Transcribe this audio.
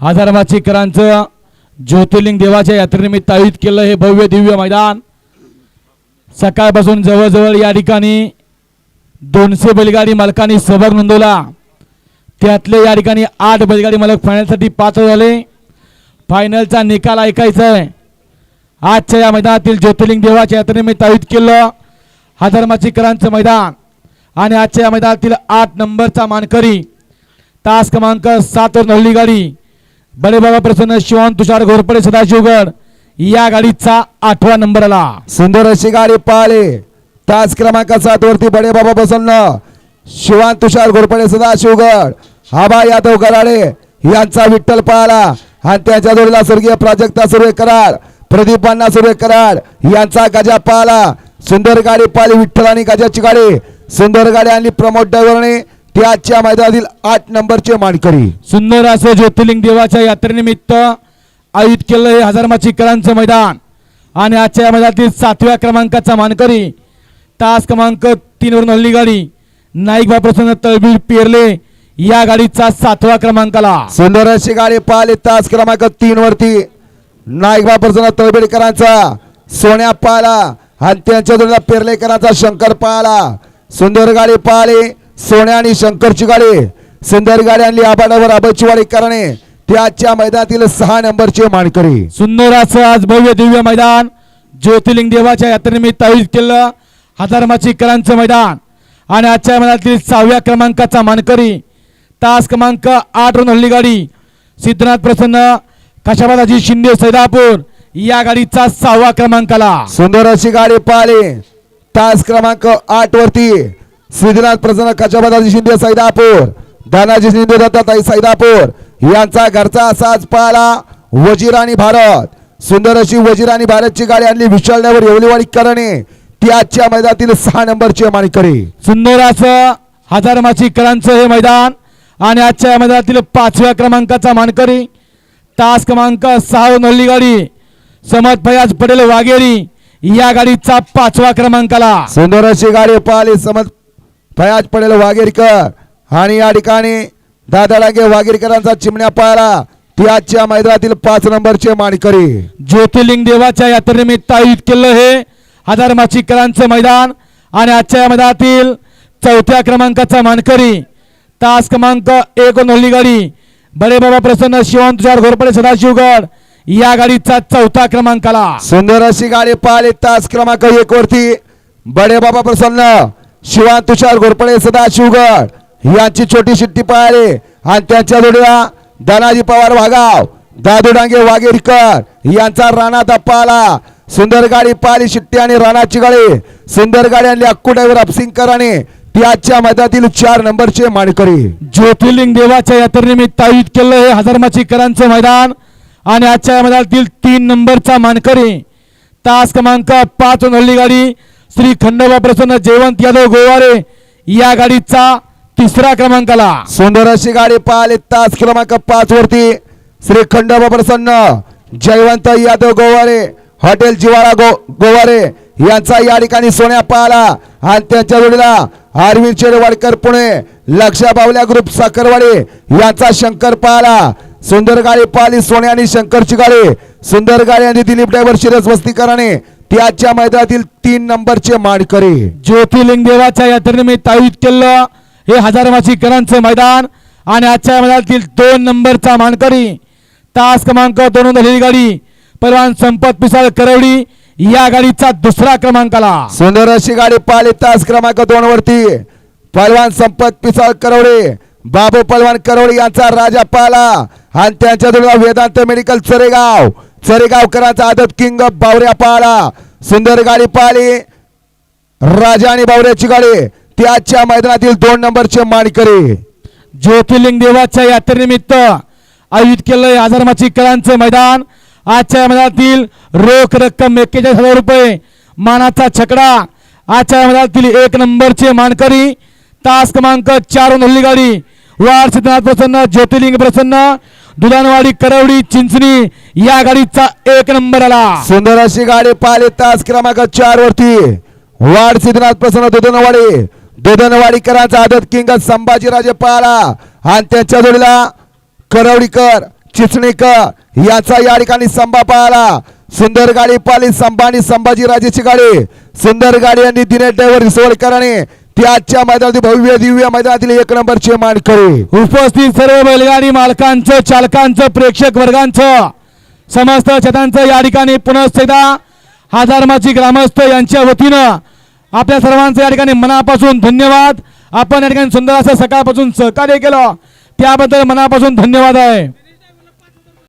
हजारमाचीकरांचं ज्योतिर्लिंग देवाच्या यात्रेनिमित्त आयोजित केलं हे भव्य दिव्य मैदान. सकाळपासून जवळजवळ या ठिकाणी दोनशे बैलगाडी मालकांनी सहभाग नोंदवला. त्यातले या ठिकाणी आठ बैलगाडी मालक फायनलसाठी पात्र झाले. फायनलचा निकाल ऐकायचा आहे. आजच्या या मैदानातील ज्योतिर्लिंग देवाच्या यात्रेनिमित्त आयोजित केलं हजारमाचीकरांचं मैदान. आणि आजच्या या मैदानातील आठ नंबरचा मानकरी तास क्रमांक सातवर नवली गाडी बडे बाबा प्रसन्न शिवान तुषार घोरपडे सदाशिवगड. या गाडीचा आठवा नंबर आला. सुंदर अशी गाडी पाहिली तास क्रमांक सात वरती बडे बाबा प्रसन्न शिवान तुषार घोरपडे सदाशिवगड. हाबा आबा यादव गराडे यांचा विठ्ठल पाहला आणि त्याच्या जोडीला स्वर्गीय प्राजक्ता सुर्वे कराड प्रदीप अण्णा सुर्वे कराड यांचा गजा पाहला सुंदर गाडी पाहिली विठ्ठल आणि गजाची गाडी. सुंदर गाडी आणली प्रमोद ड्रायव्हरने त्याच्या मैदानातील आठ नंबरचे मानकरी. सुंदर असं ज्योतिर्लिंग देवाच्या यात्रेनिमित्त आयोजित केलं हे हजारमाचीकरांचं मैदान. आणि आजच्या या मैदानातील सातव्या क्रमांकाचा मानकरी तास क्रमांक तीनवरून हल्ली गाडी नाईक प्रसन्न तळबीर पेरले या गाडीचा सातवा क्रमांक आला सुंदर अशी गाडी पाहिली तास क्रमांक तीन वरती नाईकबा प्रसन्न तळबेडकरांचा सोन्या पाहिला आणि त्यांच्या जोडीला पेरलेकरांचा शंकर पाहिला सुंदर गाडी पाहिली सोन्या आणि शंकरची गाडी. सुंदर गाडी आणली आबाडावर आबाची वाडी करणे त्याच्या मैदानातील सहा नंबरचे मानकरी. सुंदर असं आज भव्य दिव्य मैदान. ज्योतिर्लिंग देवाच्या यात्रेनिमित्त आयोजित केलं. हजारमाचीकरांचं मैदान. आणि आजच्या मैदानातील सहाव्या क्रमांकाचा मानकरी. तास क्रमांक आठ वरून हल्ली गाडी. सिद्धनाथ प्रसन्न कशाबादाजी शिंदे सैदापूर. या गाडीचा सहावा क्रमांक आला सुंदर अशी गाडी पाहिली. तास क्रमांक आठ वरती. श्रीनाथ प्रसन्न कचाबादाजी शिंदे सैदापूर. दानाजी शिंदे दत्ताताई सैदापूर. यांचा घरचा असाच पाहिला वजीर आणि भारत. सुंदर अशी वजीर आणि भारतची गाडी आणली विशालण्यावर येवलीवाडी करणे. त्याच्या मैदानातील सहा नंबरचे मानकरी. सुंदर असं हजारमाचीकरांचं हे मैदान. आणि आजच्या या मैदानातील पाचव्या क्रमांकाचा मानकरी. तास क्रमांक सहा नल्ली गाडी. समत फयाज पटेल वाघेरी. या गाडीचा पाचवा क्रमांक आला सुंदर अशी गाडी पाहिली समज फयाज पडेल वागेरकर आणि या ठिकाणी दादा डांगे वागेरकरांचा चिमण्या पाहिला त्याच्या मैदानातील पाच नंबरचे मानकरी ज्योतिर्लिंग देवाच्या यात्रेनिमित्त आयोजित केलं हे हजार माचिकरांचं मैदान. आणि आजच्या मैदानातील चौथ्या क्रमांकाचा मानकरी तास क्रमांक एक नोंदली गाडी. बडे बाबा प्रसन्न शिवण तुषार घोरपडे सदाशिवगड या गाडीचा चौथा क्रमांक आला सुंदर अशी गाडी पाहिली. तास क्रमांक एक वरती बडे बाबा प्रसन्न. शिवान तुषार घोरपडे सदा शिवगड यांची छोटी शिट्टी पाहिली आणि त्यांच्या जोडीला धनाजी पवार वाघाव दादू डांगे वागेरकर यांचा राणा दप्पाला आला. सुंदर गाडी शिट्टी आणि राणाची गाडी. सुंदर गाडी आणली अक्कू ड्रायव्हर अपसिंगकरांनी त्याच्या मध्यातील चार नंबरचे मानकरी. ज्योतिर्लिंग देवाच्या यात्रेनिमित्त आयोजित केलं हे हजारमाचीकरांचं मैदान. आणि आजच्या मैदानातील तीन नंबरचा मानकरी तास क्रमांक पाच नल्ली गाडी श्री खंडोबा प्रसन्न जयवंत यादव गोवारे या गाडीचा तिसरा क्रमांक आला सुंदर अशी गाडी पाहिली तास क्रमांक पाच वरती. श्री खंडोबा प्रसन्न जयवंत यादव गोवारे हॉटेल जिवाळा गो गोवारे यांचा या ठिकाणी सोन्या पाहिला आणि त्यांच्या जोडीला अरविंद शेरवाडकर पुणे लक्षा बावल्या ग्रुप साखरवाडी यांचा शंकर पाहिला सुंदर गाडी पाहिली सोन्या आणि शंकरची गाडी. सुंदर गाडी आणि दिलीप ड्रायव्हर शिरस वस्तीकराने त्याच्या मैदानातील तीन नंबरचे मानकरी. ज्योतिर्लिंग देवाच्या यात्रेनिमित्त आयोजित केलं हे हजार माचिकरांचं मैदान आणि आजच्या मैदानातील दोन नंबरचा मानकरी. तास क्रमांक दोन झालेली गाडी परवान संपत पिसाळ करवडी या गाडीचा दुसरा क्रमांक आला सुंदर अशी गाडी पाहिली तास क्रमांक दोन वरती. पलवान संपत पिसाळ करवडे बाबू पलवान करवडे यांचा राजा पाला आणि त्यांच्या वेदांत मेडिकल चरेगाव चरेगावकरांचा आदत किंग बावऱ्या पाळा सुंदर गाडी पाळली राजा आणि बावऱ्याची गाडी. त्याच्या मैदानातील दोन नंबरचे मानकरी. ज्योतिर्लिंग देवाच्या यात्रेनिमित्त आयोजित केलं आजारमाची कलांचं मैदान. आजच्या मैदानातील रोख रक्कम एक्केचाळीस हजार रुपये मानाचा छकडा. आजच्या मैदानातील एक नंबरचे मानकरी तास क्रमांक चार हल्ली गाडी. वार सिद्धनाथ प्रसन्न ज्योतिर्लिंग प्रसन्न दुधानवाडी करवडी चिंचणी या गाडीचा एक नंबर आला. सुंदर अशी गाडी पाहिली तास क्रमांक चार वरती. वाड सिद्धनाथ प्रसन्न दुधनवाडी. दुधनवाडीकरांचा आदत किंग संभाजीराजे पाला आणि त्यांच्या जोडीला करवडीकर चिचणीकर याचा या ठिकाणी संभा पाहिला सुंदर गाडी पाहिली संभानी संभाजी राजेची गाडी. सुंदर गाडी आणि दिनेश ड्रायव्हर रिसोडकरांनी ती आजच्या मैदानातील भव्य दिव्य मैदानातील एक नंबरचे मानकरी. उपस्थित सर्व बैलगाडी मालकांचं चालकांचं प्रेक्षक वर्गांचं समस्त छतांचं या ठिकाणी पुनः एकदा ग्रामस्थ यांच्या वतीनं आपल्या सर्वांचं या ठिकाणी मनापासून धन्यवाद. आपण या ठिकाणी सुंदर असं सकाळपासून सहकार्य केलं. त्याबद्दल मनापासून धन्यवाद आहे.